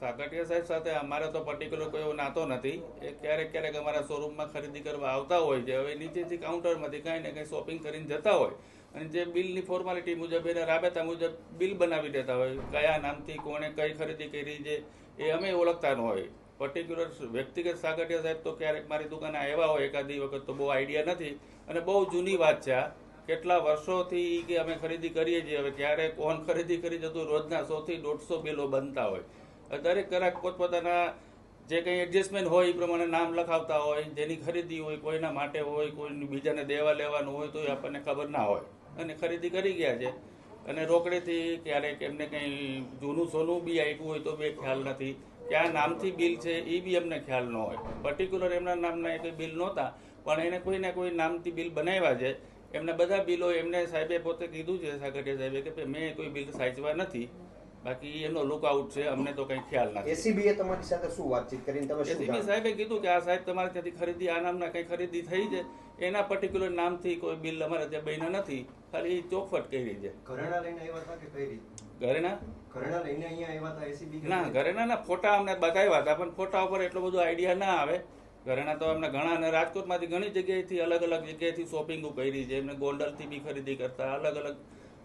સાગઠિયા સાહેબ સાથે અમારે તો પર્ટિક્યુલર કોઈ એવો નાતો નથી. એ ક્યારેક ક્યારેક અમારા શોરૂમમાં ખરીદી કરવા આવતા હોય છે. હવે નીચેથી કાઉન્ટરમાંથી કાંઈ ને કંઈ શોપિંગ કરીને જતા હોય. અને જે બિલની ફોર્માલિટી મુજબ, એને રાબેતા મુજબ બિલ બનાવી દેતા હોય. કયા નામથી, કોણે કઈ ખરીદી કરી છે, એ અમે ઓળખતા ન હોય. પર્ટિક્યુલર વ્યક્તિગત સાગઠિયા સાહેબ તો ક્યારેક મારી દુકાને આવ્યા હોય એકાદી વખત તો બહુ આઈડિયા નથી. અને બહુ જૂની વાત છે આ. કેટલા વર્ષોથી કે અમે ખરીદી કરીએ છીએ. હવે ક્યારેક કોણ ખરીદી કરી જતું રોજના સોથી દોઢસો બિલો બનતા હોય. દરેક ગ્રાહક પોતપોતાના જે કંઈ એડજસ્ટમેન્ટ હોય એ પ્રમાણે નામ લખાવતા હોય, જેની ખરીદી હોય, કોઈના માટે હોય કોઈ બીજાને દેવા લેવાનું હોય તો એ આપણને ખબર ના હોય. અને ખરીદી કરી ગયા છે. અને રોકડેથી ક્યારેક એમને કંઈ જૂનું સોનું બી આપ્યું હોય તો બે ખ્યાલ નથી. ક્યાં નામથી બિલ છે એ બી એમને ખ્યાલ ન હોય. પર્ટિક્યુલર એમના નામના એ કંઈ બિલ નહોતા, પણ એને કોઈને કોઈ નામથી બિલ બનાવ્યા છે. એમના બધા બિલો એમને સાહેબે પોતે કીધું છે, સાગરિયા સાહેબે, કે મેં કોઈ બિલ સાચવા નથી. બાકી એનો લુકઆઉટ છે અમને તો કંઈ ખ્યાલ નથી. એસીબી એ તમારી સાથે શું વાતચીત કરીને તમે શું એસીબી સાહેબે કીધું કે આ સાહેબ તમારે ત્યાંથી ખરીદી આ નામના કંઈ ખરીદી થઈ છે. એના પર્ટિક્યુલર નામથી કોઈ બિલ અમારે ત્યાં બન્યા નથી. ખાલી ચોખવટ કરી છે. ઘરેણા લઈને આવ્યા હતા કે કઈ રીતે? ઘરેણા? ઘરેણા લઈને અહીંયા આવ્યા હતા એસીબી ના ઘરેણાના ફોટા અમને બતાવ્યા હતા પણ ફોટા ઉપર એટલો બધો આઈડિયા ના આવે. ઘરેના તો અમને ઘણા અને રાજકોટમાંથી ઘણી જગ્યાએથી અલગ અલગ જગ્યાએથી શોપિંગ કરી છે. એમને ગોંડલથી બી ખરીદી કરતા અલગ અલગ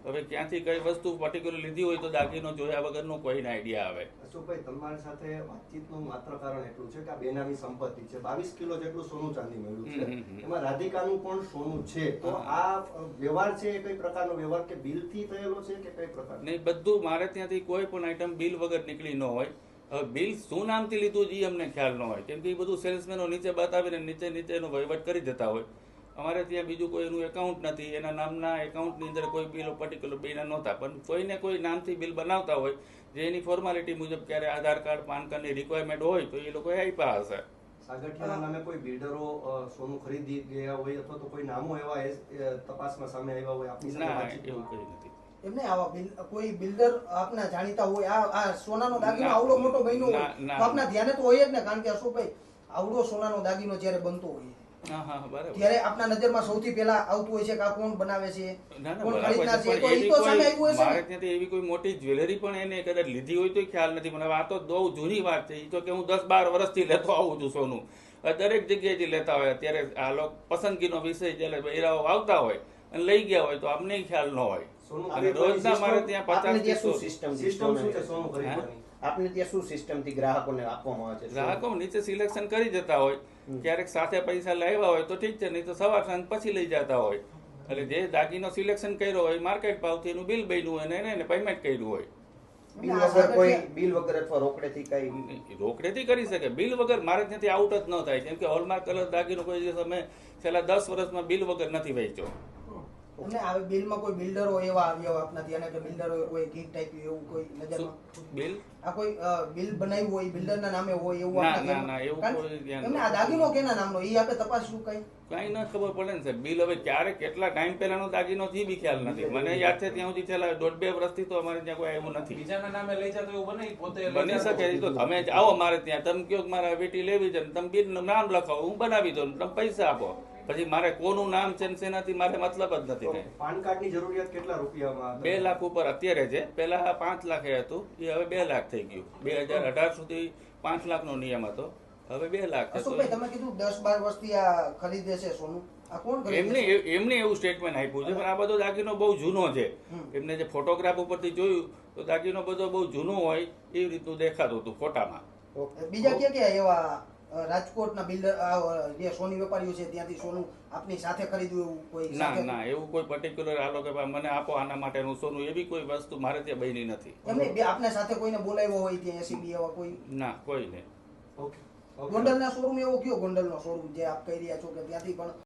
હવે ક્યાંથી કઈ વસ્તુ પર્ટિક્યુલર લીધી હોય તો દાગીનો જોયા વગરનો કોઈને આઈડિયા આવે. અશોકભાઈ તમારી સાથે વાતચીતનું માત્ર કારણ એટલું છે કે આ બેનામી સંપત્તિ છે. બાવીસ કિલો જેટલું સોનું ચાંદી મળ્યું છે. એમાં રાધિકાનું પણ સોનું છે. તો આ વ્યવહાર છે એ કઈ પ્રકારનો વ્યવહાર કે બિલથી થયેલો છે કે કઈ પ્રકાર નહીં બધું મારે ત્યાંથી કોઈ પણ આઈટમ બિલ વગર નીકળી ન હોય. હવે બિલ શું નામથી લીધું છે એ અમને ખ્યાલ ન હોય. કેમ કે એ બધું સેલ્સમેનો નીચે બતાવીને નીચે નીચે એનો વહીવટ કરી દેતા હોય. અમારે ત્યાં બીજું કોઈ એનું એકાઉન્ટ નથી. એના નામના એકાઉન્ટની અંદર કોઈ બિલ પર્ટિક્યુલર બિલ નહોતા. પણ કોઈને કોઈ નામથી બિલ બનાવતા હોય જે એની ફોર્માલિટી મુજબ ક્યારે આધાર કાર્ડ પાન કાર્ડની રિક્વાયરમેન્ટ હોય તો એ લોકોએ આપ્યા હશે. સાગઠિયાના નામે કોઈ બિલ્ડરો સોનું ખરીદી ગયા હોય અથવા તો કોઈ નામો એવા તપાસમાં સામે આવ્યા હોય આપની સાથે એવું કંઈ નથી. એમને આવા કોઈ બિલ્ડર આપના જાણીતા હોય આ આ સોનાનો દાગીનો. આવડો મોટો બન્યો હોય આપના ધ્યાને તો હોય જ ને કારણ કે અશોકભાઈ આવડો સોનાનો દાગીનો જ્યારે બનતો હોય. ત્યારે આપના નજરમાં સૌથી પહેલા આવતું હોય છે કે આ કોણ બનાવે છે કોણ ખરીદનાર છે. તો એ તો સામે આવ્યું હશે મારે ત્યાંથી એવી કોઈ મોટી જ્વેલરી પણ એને કદાચ લીધી હોય તો ખ્યાલ નથી મને આ તો બહુ જૂની વાત છે. એ તો કે હું દસ બાર વર્ષથી લેતો આવું છું સોનું. દરેક જગ્યાએથી લેતા હોય. અત્યારે આ લોકો પસંદગીનો વિષય જ્યારે બૈરાઓ આવતા હોય અને લઈ ગયા હોય તો અમને ખ્યાલ ન હોય. સોનું રોજના મારે ત્યાં આપને ત્યાં શું સિસ્ટમ સિસ્ટમ શું છે સોનું ખરીદવાની? આપને ત્યાં શું સિસ્ટમથી ગ્રાહકોને આપવામાં આવે છે? ગ્રાહકો નીચે સિલેક્શન કરી જતા હોય. ક્યારેક સાથે પૈસા લાવ્યા હોય તો ઠીક છે નહીં તો સવાર સાંજ પછી લઈ જતા હોય. એટલે જે દાગીનો સિલેક્શન કર્યો હોય માર્કેટ ભાવથી એનું બિલ બન્યું હોય અને એને પેમેન્ટ કર્યું હોય. બિલ વગર કોઈ બિલ વગર અથવા રોકડેથી કઈ રોકડેથી કરી શકે. બિલ વગર મારે ત્યાંથી આઉટ જ ન થાય. કેમ કે હોલમાર્ક કલર દાગીનો કોઈ દિવસ અમે છેલ્લા દસ વર્ષમાં બિલ વગર નથી વેચ્યો. એમને આવે બિલમાં કોઈ બિલ્ડરો એવા આવ્યા હોય આપના ત્યાં કે બિલ્ડરો કોઈ ગીત ટાઈપ એવું કોઈ નજરમાં બિલ? આ કોઈ બિલ બનાવ્યું હોય બિલ્ડરના નામે હોય એવું ના, આપના ના, ના, એવું કોઈ ધ્યાન એમને આ દાગીનો કેના નામનો? એ આપણે તપાસશું કઈ? કઈ ના ખબર પડે ને સાહેબ. બિલ હવે ક્યારે કેટલા ટાઈમ પહેલાનો દાગીનો થી બી ખ્યાલ નથી. મને યાદ છે ત્યાં સુધી છેલ્લા દોઢ બે વર્ષથી તો અમારે ત્યાં કોઈ આવ્યું નથી. બીજાના નામે લઈ જતો એવું બને પોતે બની શકે તો તમે જ આવો મારે ત્યાં. તમે કયો મારા વેટી લેવી છે ને તમે બિલ નામ લખાવો હું બનાવી દઉં તમે પૈસા આપો. પછી મારે કોનું નામ છે શેનાથી મારે મતલબ જ નથી કઈ પાન કાર્ડની જરૂરિયાત કેટલા રૂપિયામાં બે લાખ ઉપર અત્યારે છે. પેલા પાંચ લાખે હતું એ હવે બે લાખ થઈ ગયું. બે હજાર અઢાર સુધી પાંચ લાખ નો નિયમ હતો. હવે બે લાખ છે. તમે કીધું દસ બાર વર્ષથી આ ખરીદે છે સોનું. આ કોણ ખરીદે એમને એમને એવું સ્ટેટમેન્ટ આપ્યું છે પણ આ બધો દાગીનો બહુ જૂનો છે. એમને જે ફોટોગ્રાફ ઉપરથી જોયું તો દાગીનો બધો બહુ જૂનો હોય એવી રીતનું દેખાતું હતું ફોટામાં. બીજા ક્યાં ક્યાં એવા રાજકોટના બિલ્ડર જે સોની વેપારીઓ છે ત્યાંથી સોનું આપની સાથે ખરીદ્યું એવું કોઈ ના ના એવું કોઈ પર્ટિક્યુલર આ લોકો ભાઈ મને આપો આના માટેનું સોનું એવી કોઈ વસ્તુ મારે ત્યાં બની નથી. એમને બે આપને સાથે કોઈને બોલાવ્યો હોય ત્યાં એસીબી એવા કોઈ? ના કોઈ નહીં. Okay okay. ગોંડલના શોરૂમ એવો કયો ગોંડલનો શોરૂમ જે આપ કહી રહ્યા છો કે ત્યાંથી પણ